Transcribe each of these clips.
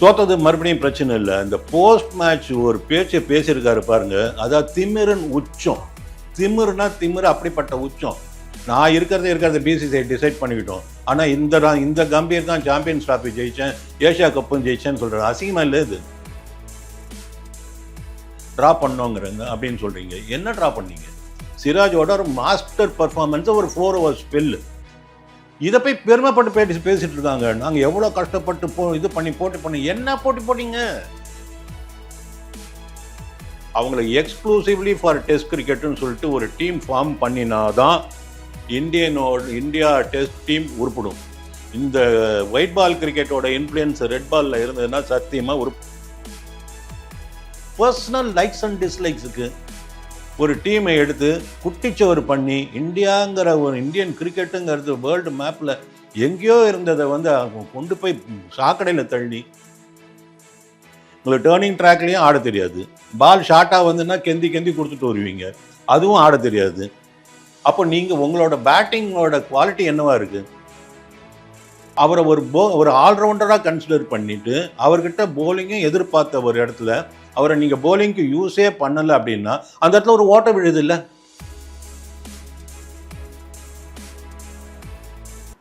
தோத்தது மறுபடியும் பிரச்சனை இல்லை. இந்த போஸ்ட் மேட்ச் ஒரு பேச்சை பேசியிருக்காரு பாருங்க. அதான் திமிரன் உச்சம். திமிருனா திமிரு அப்படிப்பட்ட உச்சம். நான் இருக்கிறத இருக்கிறத பிசிசிஐ டிசைட் பண்ணிக்கிட்டோம். ஆனால் இந்த ரா- இந்த கம்பீர் தான் சாம்பியன்ஸ் டிராஃபி ஜெயிச்சேன் ஏஷியா கப்பும் ஜெயிச்சேன்னு சொல்கிறேன் அசிங்கமாக இல்லை இது? ட்ரா பண்ணோங்கிறங்க அப்படின்னு சொல்கிறீங்க என்ன ட்ரா பண்ணீங்க? சிராஜோட ஒரு மாஸ்டர் பர்ஃபார்மன்ஸ் ஒரு ஃபோர் ஓவர் ஸ்பெல்லு இதை போய் பெருமைப்பட்டு பேசி பேசிட்டு இருக்காங்க. நாங்கள் எவ்வளோ கஷ்டப்பட்டு போ இது பண்ணி போட்டி பண்ணி என்ன போட்டி போட்டீங்க? அவங்கள எக்ஸ்க்ளூசிவ்லி ஃபார் டெஸ்ட் கிரிக்கெட்னு சொல்லிட்டு ஒரு டீம் ஃபார்ம் பண்ணினாதான் இந்தியனோட இந்தியா டெஸ்ட் டீம் உருப்படும். இந்த ஒயிட் பால் கிரிக்கெட்டோட இன்ஃப்ளூயன்ஸ் ரெட் பாலில் இருந்ததுன்னா சத்தியமாக ஒரு பர்சனல் லைக்ஸ் அண்ட் டிஸ்லைக்ஸுக்கு ஒரு டீமை எடுத்து குட்டிச்சோறு பண்ணி இந்தியாங்கிற ஒரு இந்தியன் கிரிக்கெட்டுங்கிறது வேர்ல்டு மேப்பில் எங்கேயோ இருந்ததை வந்து கொண்டு போய் சாக்கடையில் தள்ளி. உங்களுக்கு டேர்னிங் ட்ராக்லேயும் ஆட தெரியாது. பால் ஷார்ட்டாக வந்துன்னா கெந்தி கெந்தி கொடுத்துட்டு வருவீங்க. அதுவும் ஆட தெரியாது. அப்போ நீங்கள் உங்களோட பேட்டிங்கோட குவாலிட்டி என்னவா இருக்குது அவரை ஒரு போ ஒரு ஆல்ரவுண்டராக கன்சிடர் பண்ணிவிட்டு அவர்கிட்ட போலிங்கும் எதிர்பார்த்த ஒரு இடத்துல அவரை நீங்கள் போலிங்க்கு யூஸே பண்ணலை அப்படின்னா அந்த இடத்துல ஒரு ஓட்டம் விழுது இல்லை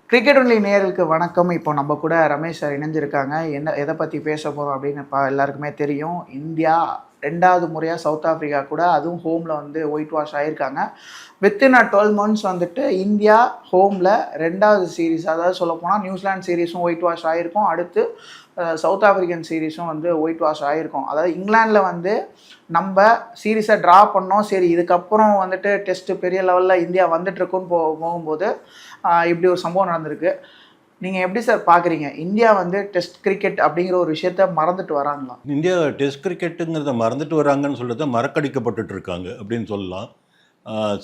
கிரிக்கெட் ஒன்லி நேருக்கு வணக்கம். இப்போ நம்ம கூட ரமேஷ் சார் இணைஞ்சிருக்காங்க. என்ன எதை பற்றி பேச போகிறோம் அப்படின்னு இப்போ எல்லாருக்குமே தெரியும். இந்தியா ரெண்டாவது முறையாக சவுத் ஆஃப்ரிக்கா கூட அதுவும் ஹோமில் வந்து ஒயிட் வாஷ் ஆகியிருக்காங்க வித்தின் அ டுவெல் மந்த்ஸ் வந்துட்டு இந்தியா ஹோமில் ரெண்டாவது சீரீஸ் அதாவது சொல்லப்போனால் நியூசிலாந்து சீரீஸும் ஒயிட் வாஷ் ஆகிருக்கும் அடுத்து சவுத் ஆஃப்ரிக்கன் சீரீஸும் வந்து ஒயிட் வாஷ் ஆகிருக்கும் அதாவது இங்கிலாந்தில் வந்து நம்ம சீரீஸை ட்ரா பண்ணோம். சரி இதுக்கப்புறம் வந்துட்டு டெஸ்ட்டு பெரிய லெவலில் இந்தியா வந்துட்டுருக்குன்னு போ போகும்போது இப்படி ஒரு சம்பவம் நடந்திருக்கு. நீங்கள் எப்படி சார் பார்க்குறீங்க இந்தியா வந்து டெஸ்ட் கிரிக்கெட் அப்படிங்கிற ஒரு விஷயத்த மறந்துட்டு வராங்களா? இந்தியா டெஸ்ட் கிரிக்கெட்டுங்கிறத மறந்துட்டு வராங்கன்னு சொல்கிறத மறக்கடிக்கப்பட்டுட்டு இருக்காங்க அப்படின்னு சொல்லலாம்.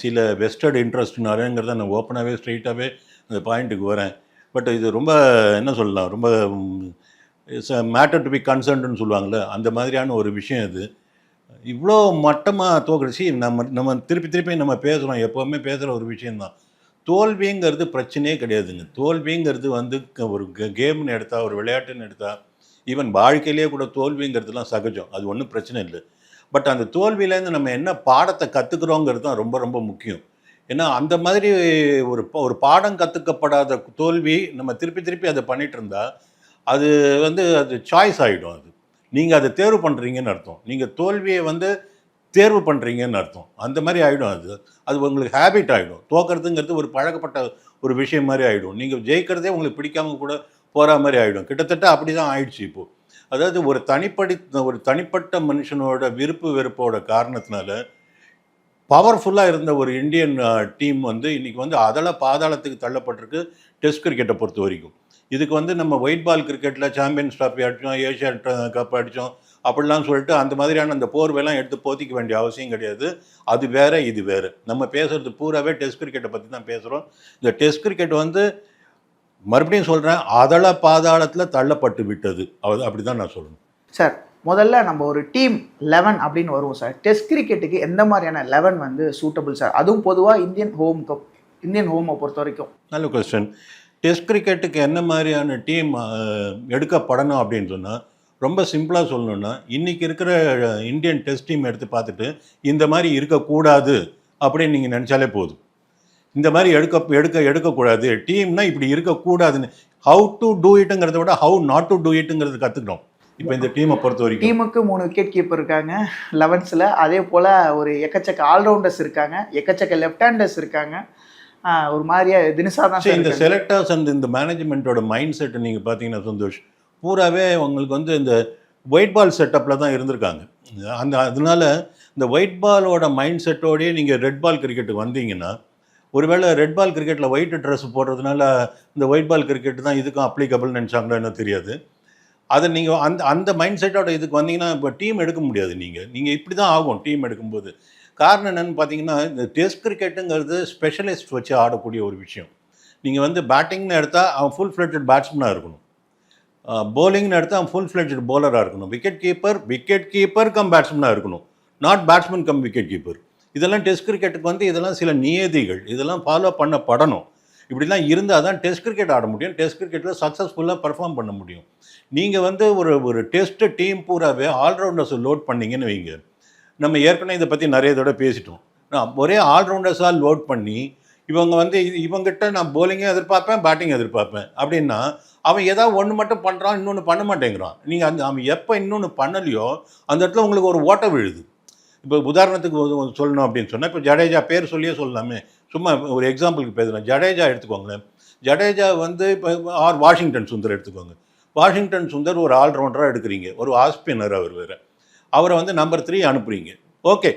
சில வெஸ்டர்ட் இன்ட்ரெஸ்ட் நான் ஓப்பனாகவே ஸ்ட்ரெயிட்டாகவே அந்த பாயிண்ட்டுக்கு வரேன். பட் இது ரொம்ப என்ன சொல்லலாம் ரொம்ப இட்ஸ் மேட்டர் டு பி கன்சர்ன்டுன்னு சொல்லுவாங்கள்ல அந்த மாதிரியான ஒரு விஷயம் இது. இவ்வளோ மட்டமாக தோக்கடிச்சு நம்ம நம்ம திருப்பி திருப்பி நம்ம பேசுகிறோம் எப்போவுமே பேசுகிற ஒரு விஷயந்தான் தோல்விங்கிறது பிரச்சனையே கிடையாதுங்க. தோல்விங்கிறது வந்து க- ஒரு கேம்னு எடுத்தால் ஒரு விளையாட்டுன்னு எடுத்தால் ஈவன் வாழ்க்கையிலேயே கூட தோல்விங்கிறதுலாம் சகஜம். அது ஒன்றும் பிரச்சனை இல்லை. பட் அந்த தோல்வியிலேருந்து நம்ம என்ன பாடத்தை கற்றுக்குறோங்கிறது தான் ரொம்ப ரொம்ப முக்கியம். ஏன்னா அந்த மாதிரி ஒரு ஒரு பாடம் கற்றுக்கப்படாத தோல்வி நம்ம திருப்பி திருப்பி அதை பண்ணிகிட்டு இருந்தால் அது வந்து அது சாய்ஸ் ஆகிடும் அது. நீங்கள் அதை தேர்வு பண்ணுறீங்கன்னு அர்த்தம். நீங்கள் தோல்வியை வந்து தேர்வு பண்ணுறீங்கன்னு அர்த்தம். அந்த மாதிரி ஆகிடும் அது. அது உங்களுக்கு ஹேபிட் ஆகிடும் தோக்கிறதுங்கிறது ஒரு பழக்கப்பட்ட ஒரு விஷயம் மாதிரி ஆகிடும் நீங்கள் ஜெயிக்கிறதே உங்களுக்கு பிடிக்காம கூட போகிற மாதிரி ஆகிடும் கிட்டத்தட்ட அப்படி தான் ஆயிடுச்சு இப்போது அதாவது ஒரு தனிப்படி ஒரு தனிப்பட்ட மனுஷனோட விருப்பு வெறுப்போட காரணத்தினால பவர்ஃபுல்லாக இருந்த ஒரு இந்தியன் டீம் வந்து இன்றைக்கி வந்து அதள பாதாளத்துக்கு தள்ளப்பட்டிருக்கு டெஸ்ட் கிரிக்கெட்டை பொறுத்த வரைக்கும். இதுக்கு வந்து நம்ம ஒயிட் பால் கிரிக்கெட்டில் சாம்பியன்ஸ் ட்ராஃபி அடித்தோம் ஏஷியா கப் அடித்தோம் அப்படிலாம் சொல்லிட்டு அந்த மாதிரியான அந்த போர்வெல்லாம் எடுத்து போத்திக்க வேண்டிய அவசியம் கிடையாது. அது வேற இது வேற. நம்ம பேசுறது பூராவே டெஸ்ட் கிரிக்கெட்டை பற்றி தான் பேசுகிறோம் இந்த டெஸ்ட் கிரிக்கெட் வந்து மறுபடியும் சொல்கிறேன் அதள பாதாளத்தில் தள்ளப்பட்டு விட்டது. அது அப்படி தான் நான் சொல்லணும். சார் முதல்ல நம்ம ஒரு டீம் லெவன் அப்படின்னு வருவோம் சார். டெஸ்ட் கிரிக்கெட்டுக்கு எந்த மாதிரியான லெவன் வந்து சூட்டபிள் சார்? அதுவும் பொதுவாக இந்தியன் ஹோம் கப் இந்தியன் ஹோமை பொறுத்த வரைக்கும். நல்ல கொஸ்டின் டெஸ்ட் கிரிக்கெட்டுக்கு என்ன மாதிரியான டீம் எடுக்கப்படணும் அப்படின்னு சொன்னால் ரொம்ப சிம்பிளாக சொல்லணும்னா இன்றைக்கி இருக்கிற இந்தியன் டெஸ்ட் டீம் எடுத்து பார்த்துட்டு இந்த மாதிரி இருக்கக்கூடாது அப்படின்னு நீங்கள் நினச்சாலே போதும். இந்த மாதிரி எடுக்க எடுக்க எடுக்கக்கூடாது. டீம்னா இப்படி இருக்கக்கூடாதுன்னு ஹவு டு டூ இட்டுங்கிறத விட ஹவு நாட் டு டூ இட்டுங்கிறது கற்றுக்கணும் இப்போ இந்த டீமை பொறுத்த வரைக்கும். டீமுக்கு மூணு விக்கெட் கீப்பர் இருக்காங்க லெவன்ஸில். அதே போல் ஒரு எக்கச்சக்க ஆல்ரவுண்டர்ஸ் இருக்காங்க எக்கச்சக்க லெஃப்ட் ஹேண்டர்ஸ் இருக்காங்க ஒரு மாதிரியா தினசா தான் இந்த. செலக்டர்ஸ் அண்ட் இந்த மேனேஜ்மெண்ட்டோட மைண்ட் செட் நீங்கள் பார்த்தீங்கன்னா சந்தோஷ் பூராவே உங்களுக்கு வந்து இந்த ஒயிட் பால் செட்டப்பில் தான் இருந்திருக்காங்க. அந்த அதனால இந்த ஒயிட் பாலோட மைண்ட் செட்டோடயே நீங்கள் ரெட் பால் கிரிக்கெட்டுக்கு வந்தீங்கன்னா ஒருவேளை ரெட் பால் கிரிக்கெட்டில் ஒயிட் ட்ரெஸ் போடுறதுனால இந்த ஒயிட் பால் கிரிக்கெட் தான் இதுக்கும் அப்ளிகபிள்னு நினச்சாங்களோ என்ன தெரியாது. அதை நீங்கள் அந்த அந்த மைண்ட் செட்டோட இதுக்கு வந்தீங்கன்னா இப்போ டீம் எடுக்க முடியாது நீங்கள் நீங்கள் இப்படி தான் ஆகும் டீம் எடுக்கும்போது. காரணம் என்னென்னு பார்த்தீங்கன்னா இந்த டெஸ்ட் கிரிக்கெட்டுங்கிறது ஸ்பெஷலிஸ்ட் வச்சு ஆடக்கூடிய ஒரு விஷயம். நீங்கள் வந்து பேட்டிங்னு எடுத்தால் அவன் ஃபுல் ஃப்ளட்டட் பேட்ஸ்மனாக இருக்கணும். போலிங்னு எடுத்தால் அவன் ஃபுல் ஃப்ளெட்ஜட் போலராக இருக்கணும். Wicket keeper wicket keeper cum பேட்ஸ்மனாக இருக்கணும். Not batsman cum wicket keeper இதெல்லாம் டெஸ்ட் கிரிக்கெட்டுக்கு வந்து இதெல்லாம் சில நியதிகள். இதெல்லாம் ஃபாலோ பண்ணப்படணும். இப்படிலாம் இருந்தால் தான் டெஸ்ட் கிரிக்கெட் ஆட முடியும். டெஸ்ட் கிரிக்கெட்டில் சக்ஸஸ்ஃபுல்லாக பர்ஃபார்ம் பண்ண முடியும். நீங்கள் வந்து ஒரு ஒரு டெஸ்ட்டு டீம் பூராவே ஆல்ரவுண்டர்ஸ் லோட் பண்ணிங்கன்னு வைங்க. நம்ம ஏற்கனவே இதை பற்றி நிறைய தடவை பேசிட்டோம். நான் ஒரே ஆல்ரவுண்டர்ஸாக லோட் பண்ணி இவங்க வந்து இவங்ககிட்ட இவங்கிட்ட நான் போலிங்கும் எதிர்பார்ப்பேன் பேட்டிங் எதிர்பார்ப்பேன். அப்படின்னா அவன் ஏதாவது ஒன்று மட்டும் பண்ணுறான் இன்னொன்று பண்ண மாட்டேங்கிறான். நீங்கள் அந்த அவன் எப்போ இன்னொன்று பண்ணலையோ அந்த இடத்துல உங்களுக்கு ஒரு ஓட்டை விழுது. இப்போ உதாரணத்துக்கு சொல்லணும் அப்படின்னு சொன்னால் இப்போ ஜடேஜா பேர் சொல்லியே சொல்லலாமே. சும்மா ஒரு எக்ஸாம்பிளுக்கு பேசுகிறேன் ஜடேஜா எடுத்துக்கோங்களேன். ஜடேஜா வந்து இப்போ ஆர் வாஷிங்டன் சுந்தர் எடுத்துக்கோங்க. வாஷிங்டன் சுந்தர் ஒரு ஆல்ரவுண்டராக எடுக்கிறீங்க. ஒரு ஆஸ்பினர் அவர் வேறு. அவரை வந்து நம்பர் த்ரீ அனுப்புறீங்க. ஓகே.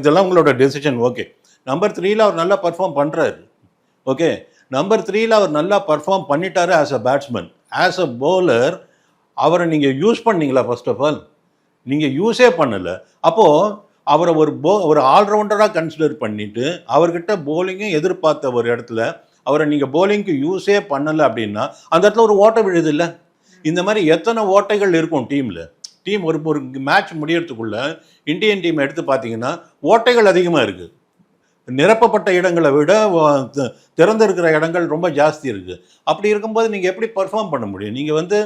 இதெல்லாம் உங்களோட டெசிஷன் ஓகே. நம்பர் த்ரீயில் அவர் நல்லா பர்ஃபார்ம் பண்ணுறாரு ஓகே. நம்பர் த்ரீயில் அவர் நல்லா பர்ஃபார்ம் பண்ணிட்டாரு as a batsman as a bowler அவரை நீங்கள் யூஸ் பண்ணீங்களா ஃபர்ஸ்ட் ஆஃப் ஆல் நீங்கள் யூஸே பண்ணலை. அப்போது அவரை ஒரு போ ஒரு ஆல்ரவுண்டராக கன்சிடர் பண்ணிவிட்டு அவர்கிட்ட போலிங்கும் எதிர்பார்த்த ஒரு இடத்துல அவரை நீங்கள் போலிங்க்கு யூஸே பண்ணலை அப்படின்னா அந்த இடத்துல ஒரு ஓட்டை விழுது இல்லை? இந்த மாதிரி எத்தனை ஓட்டைகள் இருக்கும் டீமில் டீம் ஒரு ஒரு மேட்ச் முடியறதுக்குள்ளே இந்தியன் டீம் எடுத்து பார்த்தீங்கன்னா ஓட்டைகள் அதிகமாக இருக்குது நிரப்பப்பட்ட இடங்களை விட திறந்திருக்கிற இடங்கள் ரொம்ப ஜாஸ்தி இருக்குது அப்படி இருக்கும்போது நீங்கள் எப்படி பர்ஃபார்ம் பண்ண முடியும்? நீங்கள் வந்து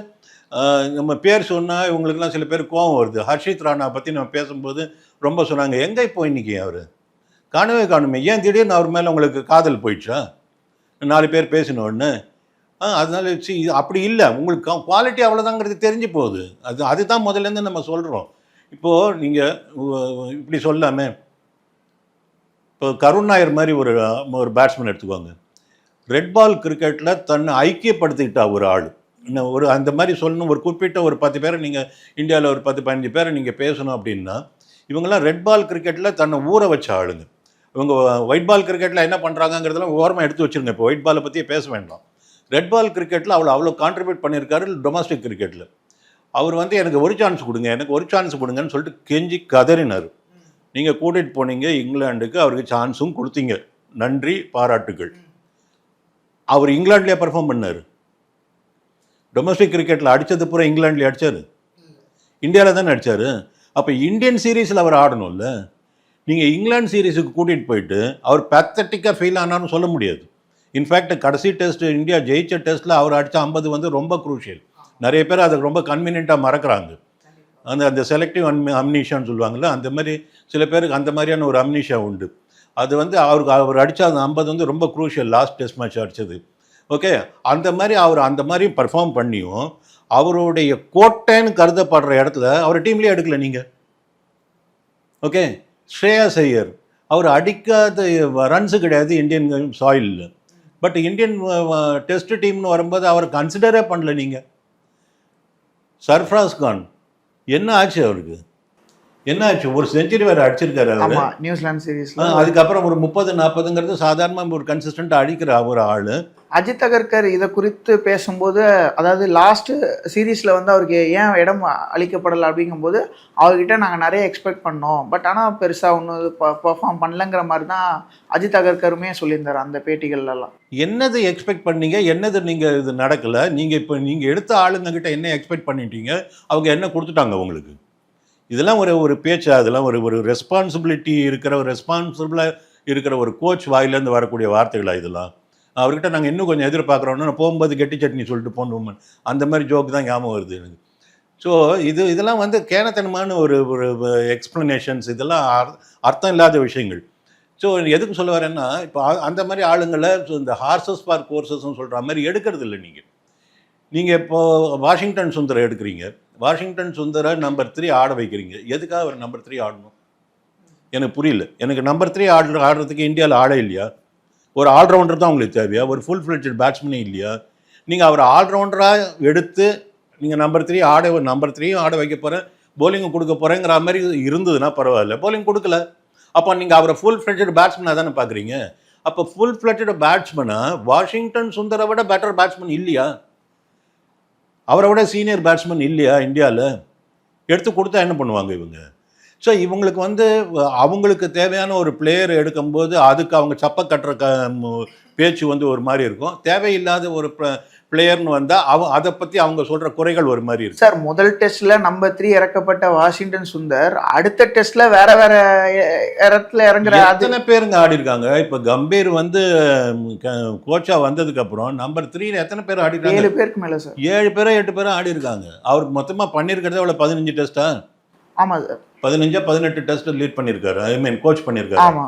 நம்ம பேர் சொன்னால் இவங்களுக்குலாம் சில பேர் கோவம் வருது. ஹர்ஷித் ராணா பற்றி நம்ம பேசும்போது ரொம்ப சொன்னாங்க எங்கே இப்போ இன்னைக்கு அவர்? காணவே காணுமே. ஏன் திடீர்னு அவர் மேலே உங்களுக்கு காதல் போயிடுச்சா? நாலு பேர் பேசினோன்னு. ஆ அதனால சி அப்படி இல்லை. உங்களுக்கு குவாலிட்டி அவ்வளோதாங்கிறது தெரிஞ்சு போகுது. அது அதுதான் முதல்லேருந்து நம்ம சொல்கிறோம் இப்போது நீங்கள் இப்படி சொல்லாமே இப்போ கருண் நாயர் மாதிரி ஒரு ஒரு பேட்ஸ்மேன் எடுத்துக்குவாங்க ரெட் பால் கிரிக்கெட்டில் தன்னை ஐக்கியப்படுத்திக்கிட்டா ஒரு ஆள். இன்னும் ஒரு அந்த மாதிரி சொல்லணும். ஒரு குறிப்பிட்ட ஒரு பத்து பேரை நீங்கள் இந்தியாவில் ஒரு பத்து பதினஞ்சு பேரை நீங்கள் பேசணும் அப்படின்னா இவங்கெல்லாம் ரெட் பால் கிரிக்கெட்டில் தன்னை ஊற வச்ச ஆளுங்க. இவங்க ஒயிட் பால் கிரிக்கெட்டில் என்ன பண்ணுறாங்கங்கிறதெல்லாம் ஓரமாக எடுத்து வச்சிருங்க. இப்போ ஒயிட் பாலை பற்றியே பேச வேண்டாம். ரெட் பால் கிரிக்கெட்டில் அவ்வளோ அவ்வளோ கான்ட்ரிபியூட் பண்ணியிருக்காரு டொமஸ்டிக் கிரிக்கெட்டில் அவர் வந்து எனக்கு ஒரு சான்ஸ் கொடுங்க எனக்கு ஒரு சான்ஸ் கொடுங்கன்னு சொல்லிட்டு கெஞ்சி கதறினார். நீங்கள் கூட்டிகிட்டு போனீங்க இங்கிலாந்துக்கு அவருக்கு சான்ஸும் கொடுத்தீங்க. நன்றி பாராட்டுகள். அவர் இங்கிலாந்துலேயே பெர்ஃபார்ம் பண்ணார். டொமஸ்டிக் கிரிக்கெட்டில் அடித்தது பூரா இங்கிலாந்துலேயே அடித்தார் இந்தியாவில் தானே அடித்தார் அப்போ இந்தியன் சீரீஸில் அவர் ஆடணும்ல. நீங்கள் இங்கிலாந்து சீரீஸுக்கு கூட்டிகிட்டு போயிட்டு அவர் பேத்தட்டிக்காக ஃபெயில் ஆனான்னு சொல்ல முடியாது. இன்ஃபேக்ட் கடைசி டெஸ்ட் இந்தியா ஜெயிச்ச டெஸ்ட்டில் அவர் அடித்த ஐம்பது வந்து ரொம்ப குரூஷியல் நிறைய பேர் அதை ரொம்ப கன்வீனியண்ட்டாக மறக்கிறாங்க. அந்த அந்த செலக்டிவ் அன் அம்னிஷான்னு சொல்லுவாங்கள்ல அந்த மாதிரி சில பேருக்கு அந்த மாதிரியான ஒரு அம்னிஷா உண்டு. அது வந்து அவருக்கு அவர் அடித்த அந்த ஐம்பது வந்து ரொம்ப குரூஷியல் லாஸ்ட் டெஸ்ட் மேட்ச் அடித்தது ஓகே அந்த மாதிரி அவர் அந்த மாதிரி பர்ஃபார்ம் பண்ணியும் அவருடைய கோட்டைன்னு கருதப்படுற இடத்துல அவர் டீம்லேயே எடுக்கல நீங்கள் ஓகே ஸ்ரேயாஸ் ஐயர் அவர் அடிக்காத ரன்ஸு கிடையாது இந்தியன் சாயிலில் பட் இந்தியன் டெஸ்ட் டீம்னு வரும்போது அவர் கன்சிடரே பண்ணல நீங்கள் சர்ஃப்ராஸ் கான் என்ன ஆச்சு அவருக்கு? என்ன ஆச்சு ஒரு செஞ்சுரி வேறு அடிச்சிருக்காரு அவர். நியூசிலாந்து சீரீஸ்ல அதுக்கப்புறம் ஒரு முப்பது நாற்பதுங்கிறது சாதாரணமாக ஒரு கன்சிஸ்டண்ட்டாக அடிக்கிற ஒரு ஆள். அஜித் அகர்கர் இதை குறித்து பேசும்போது அதாவது லாஸ்ட் சீரீஸ்ல வந்து அவருக்கு ஏன் இடம் அளிக்கப்படலை அப்படிங்கும்போது அவர்கிட்ட நாங்கள் நிறைய எக்ஸ்பெக்ட் பண்ணோம். பட் ஆனால் பெருசாக ஒன்றும் பெர்ஃபார்ம் பண்ணலங்கிற மாதிரி தான் அஜித் அகர்கருமே சொல்லியிருந்தார் அந்த பேட்டிகள்லாம் என்னது எக்ஸ்பெக்ட் பண்ணீங்க? என்னது நீங்கள் இது நடக்கலை? நீங்கள் இப்போ நீங்கள் எடுத்த ஆளுங்க கிட்ட என்ன எக்ஸ்பெக்ட் பண்ணிட்டீங்க? அவங்க என்ன கொடுத்துட்டாங்க உங்களுக்கு? இதெல்லாம் ஒரு ஒரு பேச்சு? அதெல்லாம் ஒரு ஒரு ரெஸ்பான்சிபிலிட்டி இருக்கிற ஒரு ரெஸ்பான்சிபிளாக இருக்கிற ஒரு கோச் வாயிலேருந்து வரக்கூடிய வார்த்தைகளா இதெல்லாம்? அவர்கிட்ட நாங்கள் இன்னும் கொஞ்சம் எதிர்பார்க்குறோம்னா நான் போகும்போது கெட்டி சட்னி சொல்லிட்டு போகணும் அந்த மாதிரி ஜோக் தான் ஞாபகம் வருது எனக்கு. ஸோ இது இதெல்லாம் வந்து கேனத்தனமான ஒரு ஒரு எக்ஸ்ப்ளனேஷன்ஸ் இதெல்லாம் அர்த்தம் இல்லாத விஷயங்கள். ஸோ எதுக்கு சொல்ல வரேன்னா இப்போ அந்த மாதிரி ஆளுங்களை இந்த ஹார்சஸ் ஃபார் கோர்சஸ்ன்னு சொல்கிற மாதிரி எடுக்கிறது இல்லை நீங்கள் நீங்கள் இப்போது வாஷிங்டன் சுந்தரம் எடுக்கிறீங்க. வாஷிங்டன் சுந்தரை நம்பர் த்ரீ ஆட வைக்கிறீங்க. எதுக்காக அவர் நம்பர் த்ரீ ஆடணும்? எனக்கு புரியல. எனக்கு நம்பர் த்ரீ ஆடுற ஆடுறதுக்கு இந்தியாவில் ஆட இல்லையா? ஒரு ஆல்ரவுண்டர் தான் உங்களுக்கு தேவையா? ஒரு ஃபுல் ஃபிளட்ஜட் பேட்ஸ்மேனே இல்லையா? நீங்கள் அவர் ஆல்ரவுண்டராக எடுத்து நீங்கள் நம்பர் த்ரீ ஆட நம்பர் த்ரீயும் ஆட வைக்க போகிறேன் போலிங் கொடுக்க போகிறேங்கிற மாதிரி இருந்ததுன்னா பரவாயில்ல. போலிங் கொடுக்கல. அப்போ நீங்கள் அவரை ஃபுல் ஃபிளட்ஜட் பேட்ஸ்மேனாக தானே பார்க்குறீங்க அப்போ ஃபுல் ஃப்ளெட்ஜட் பேட்ஸ்மேனாக வாஷிங்டன் சுந்தரை விட பெட்டர் பேட்ஸ்மேன் இல்லையா? அவரை விட சீனியர் பேட்ஸ்மேன் இல்லையா இந்தியாவில் எடுத்து கொடுத்தா என்ன பண்ணுவாங்க இவங்க? ஸோ இவங்களுக்கு வந்து அவங்களுக்கு தேவையான ஒரு பிளேயர் எடுக்கும்போது அதுக்கு அவங்க சப்பை கட்டுற க மு- பேச்சு வந்து ஒரு மாதிரி இருக்கும். தேவையில்லாத ஒரு பிளேயர்னு வந்தால் அவ அதை பற்றி அவங்க சொல்கிற குறைகள் ஒரு மாதிரி இருக்கு. சார் முதல் டெஸ்ட்ல நம்பர் த்ரீ இறக்கப்பட்ட வாஷிங்டன் சுந்தர் அடுத்த டெஸ்ட்ல வேற வேற இடத்துல இறங்குற அது எத்தனை பேருங்க ஆடி இருக்காங்க? இப்போ கம்பீர் வந்து கோச்சா வந்ததுக்கு அப்புறம் நம்பர் த்ரீல எத்தனை பேர் ஆடி இருக்காங்க? ஏழு பேருக்கு மேல சார். ஏழு பேரோ எட்டு பேரோ ஆடி இருக்காங்க. அவர் மொத்தமா பண்ணியிருக்கிறதே அவ்வளோ பதினஞ்சு டெஸ்ட்டா? ஆமா சார். பதினஞ்சா பதினெட்டு டெஸ்ட் லீட் பண்ணியிருக்காரு ஐ மீன் கோச் பண்ணியிருக்காரு ஆமா.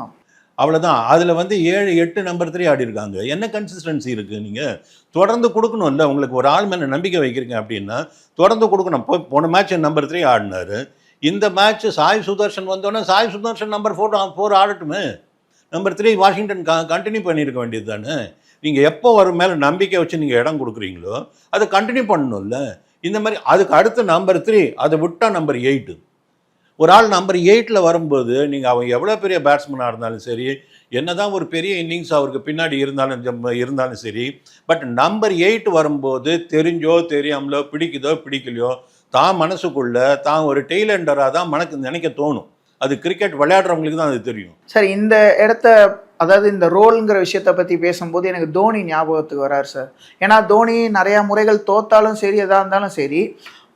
அவ்வளோதான் அதில் வந்து ஏழு எட்டு நம்பர் த்ரீ ஆடி இருக்காங்க என்ன கன்சிஸ்டன்சி இருக்குது நீங்கள் தொடர்ந்து கொடுக்கணும்ல. உங்களுக்கு ஒரு ஆள் மேலே நம்பிக்கை வைக்கிறீங்க அப்படின்னா தொடர்ந்து கொடுக்கணும். போய் போன மேட்ச் நம்பர் த்ரீ ஆடினாரு. இந்த மேட்ச் சாய் சுதர்ஷன் வந்தோடனே Sai Sudharsan number four four ஆடட்டுமே. Number three Washington continue பண்ணியிருக்க வேண்டியது தானே நீங்கள் எப்போ வரும் மேலே நம்பிக்கை வச்சு நீங்கள் இடம் கொடுக்குறீங்களோ அதை கண்டினியூ பண்ணணும்ல. இந்த மாதிரி அதுக்கு அடுத்த நம்பர் த்ரீ அதை விட்டால் நம்பர் எயிட்டு ஒரு ஆள் நம்பர் எயிட்டில் வரும்போது நீங்கள் அவன் எவ்வளோ பெரிய பேட்ஸ்மேனாக இருந்தாலும் சரி என்ன தான் ஒரு பெரிய இன்னிங்ஸ் அவருக்கு பின்னாடி இருந்தாலும் இருந்தாலும் சரி பட் நம்பர் எயிட் வரும்போது தெரிஞ்சோ தெரியாமலோ பிடிக்குதோ பிடிக்கலையோ தான் மனசுக்குள்ள தான் ஒரு டெய்லண்டராக தான் மனக்கு நினைக்க தோணும். அது கிரிக்கெட் விளையாடுறவங்களுக்கு தான் அது தெரியும். சார் இந்த இடத்த அதாவது இந்த ரோல்ங்கிற விஷயத்த பற்றி பேசும்போது எனக்கு தோனி ஞாபகத்துக்கு வராரு சார். ஏன்னா தோனி நிறையா முறைகள் தோத்தாலும் சரி எதாக இருந்தாலும் சரி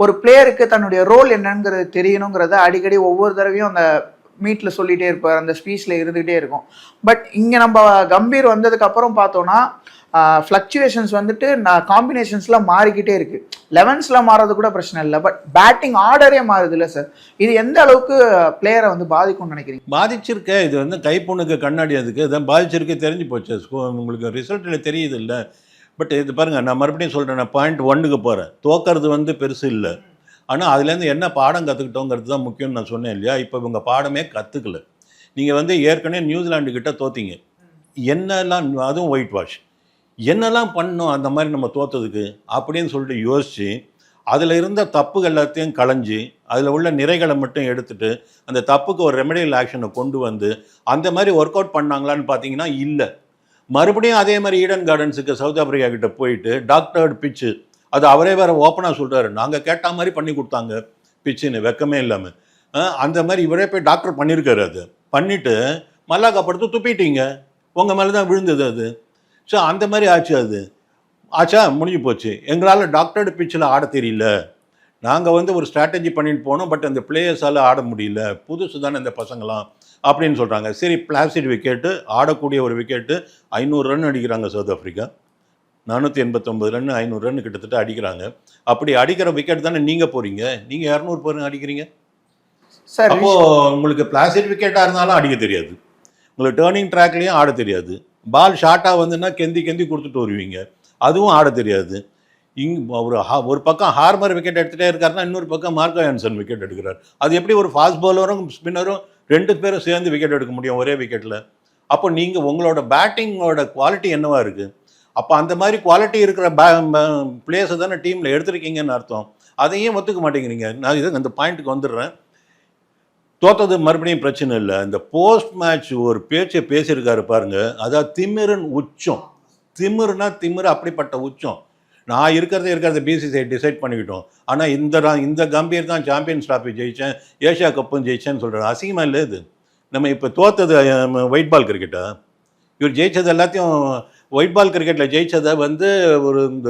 ஒரு பிளேயருக்கு தன்னுடைய ரோல் என்னங்கிறது தெரியணுங்கிறத அடிக்கடி ஒவ்வொரு தடவையும் அந்த மீட்டில் சொல்லிகிட்டே இருப்பார். அந்த ஸ்பீச்சில் இருந்துகிட்டே இருக்கும். பட் இங்கே நம்ம கம்பீர் வந்ததுக்கப்புறம் பார்த்தோன்னா ஃப்ளக்சுவேஷன்ஸ் வந்துட்டு நான் காம்பினேஷன்ஸில் மாறிக்கிட்டே இருக்குது லெவன்ஸில் மாறது கூட பிரச்சனை இல்லை. பட் பேட்டிங் ஆர்டரே மாறுது இல்லை சார் இது எந்த அளவுக்கு பிளேயரை வந்து பாதிக்கும்னு நினைக்கிறீங்க? பாதிச்சிருக்க. இது வந்து கைப்புண்ணுக்கு கண்ணாடி அதுக்கு. இதான் பாதிச்சிருக்கு தெரிஞ்சு போச்சு. உங்களுக்கு ரிசல்ட்டில் தெரியுது இல்லை. பட் இது பாருங்கள் நான் மறுபடியும் சொல்கிறேன் நான் பாயிண்ட் ஒன்றுக்கு போகிறேன் தோக்கிறது வந்து பெருசு இல்லை. ஆனால் அதுலேருந்து என்ன பாடம் கற்றுக்கிட்டோங்கிறது தான் முக்கியம்னு நான் சொன்னேன் இல்லையா? இப்போ இவங்க பாடமே கற்றுக்கல நீங்கள் வந்து ஏற்கனவே நியூசிலாண்டு கிட்ட தோத்தீங்க. என்னெல்லாம் அதுவும் ஒயிட் வாஷ் என்னெல்லாம் பண்ணோம் அந்த மாதிரி நம்ம தோத்ததுக்கு? அப்படின்னு சொல்லிட்டு யோசித்து அதில் இருந்த தப்புகள் எல்லாத்தையும் களைஞ்சி அதில் உள்ள நிறைகளை மட்டும் எடுத்துட்டு அந்த தப்புக்கு ஒரு ரெமடியல் ஆக்ஷனை கொண்டு வந்து அந்த மாதிரி ஒர்க் அவுட் பண்ணாங்களான்னு பார்த்தீங்கன்னா இல்லை. மறுபடியும் அதே மாதிரி ஈடன் கார்டன்ஸுக்கு சவுத் ஆப்பிரிக்கா கிட்ட போயிட்டு டாக்டர்ட் பிச்சு அது அவரே வேற ஓப்பனாக சொல்கிறாரு நாங்கள் கேட்ட மாதிரி பண்ணி கொடுத்தாங்க பிச்சுன்னு வெக்கமே இல்லாமல் அந்த மாதிரி இவரே போய் டாக்டர் பண்ணியிருக்காரு அது. பண்ணிவிட்டு மல்லாக்கா படுத்து துப்பிட்டீங்க. உங்கள் மேலே தான் விழுந்தது அது. ஸோ அந்த மாதிரி ஆச்சு அது. ஆச்சா முடிஞ்சு போச்சு. எங்களால் டாக்டர்டு பிச்சில் ஆட தெரியல. நாங்கள் வந்து ஒரு ஸ்ட்ராட்டஜி பண்ணிட்டு போனோம் பட் அந்த பிளேயர்ஸால் ஆட முடியல. புதுசு தானே இந்த பசங்களாம். அப்படின்னு சொல்கிறாங்க சரி பிளாசிட் விக்கெட்டு ஆடக்கூடிய ஒரு விக்கெட்டு ஐநூறு ரன் அடிக்கிறாங்க சவுத் ஆஃப்ரிக்கா நானூற்றி எண்பத்தொம்பது ரன் ஐநூறு ரன் கிட்டத்தட்ட அடிக்கிறாங்க. அப்படி அடிக்கிற விக்கெட் தானே நீங்கள் போகிறீங்க நீங்கள் இரநூறு பேருங்க அடிக்கிறீங்க? சார் அப்போ உங்களுக்கு பிளாஸ்டிக் விக்கெட்டாக இருந்தாலும் அடிக்க தெரியாது. உங்களுக்கு டேர்னிங் ட்ராக்லேயும் ஆட தெரியாது. பால் ஷார்ட்டாக வந்துன்னா கெந்தி கெந்தி கொடுத்துட்டு வருவீங்க. அதுவும் ஆட தெரியாது. இங் ஒரு ஹா- ஒரு பக்கம் ஹார்மர் விக்கெட் எடுத்துகிட்டே இருக்காருன்னா இன்னொரு பக்கம் மார்க்கோ ஹான்சன் விக்கெட் எடுக்கிறார். அது எப்படி ஒரு ஃபாஸ்ட் பவுலரும் ஸ்பின்னரும் ரெண்டு பேரும் சேர்ந்து விக்கெட் எடுக்க முடியும் ஒரே விக்கெட்டில் அப்போ நீங்கள் உங்களோட பேட்டிங்கோட குவாலிட்டி என்னவா இருக்குது அப்போ அந்த மாதிரி குவாலிட்டி இருக்கிற பே பிளேயர்ஸை தானே டீமில் எடுத்திருக்கீங்கன்னு அர்த்தம். அதையும் ஒத்துக்க மாட்டேங்கிறீங்க. நான் இது அந்த பாயிண்ட்டுக்கு வந்துடுறேன். தோத்தது மறுபடியும் பிரச்சனை இல்லை. இந்த போஸ்ட் மேட்ச் ஒரு பேச்சை பேசியிருக்காரு பாருங்க. அதாவது திமிரன் உச்சம். திமிருனா திமிரு அப்படிப்பட்ட உச்சம். நான் இருக்கிறத இருக்கிறத பிசிசிஐ டிசைட் பண்ணிக்கிட்டோம். ஆனால் இந்த ரா- இந்த கம்பீர் தான் சாம்பியன்ஸ் ட்ராஃபி ஜெயித்தேன் ஏஷியா கப்பும் ஜெயிச்சேன்னு சொல்கிறேன் அசிங்கமாக இல்லை இது? நம்ம இப்போ தோத்தது ஒயிட் பால் கிரிக்கெட்டா இவர் ஜெயிச்சது எல்லாத்தையும் ஒயிட் பால் கிரிக்கெட்டில் ஜெயிச்சதை வந்து ஒரு இந்த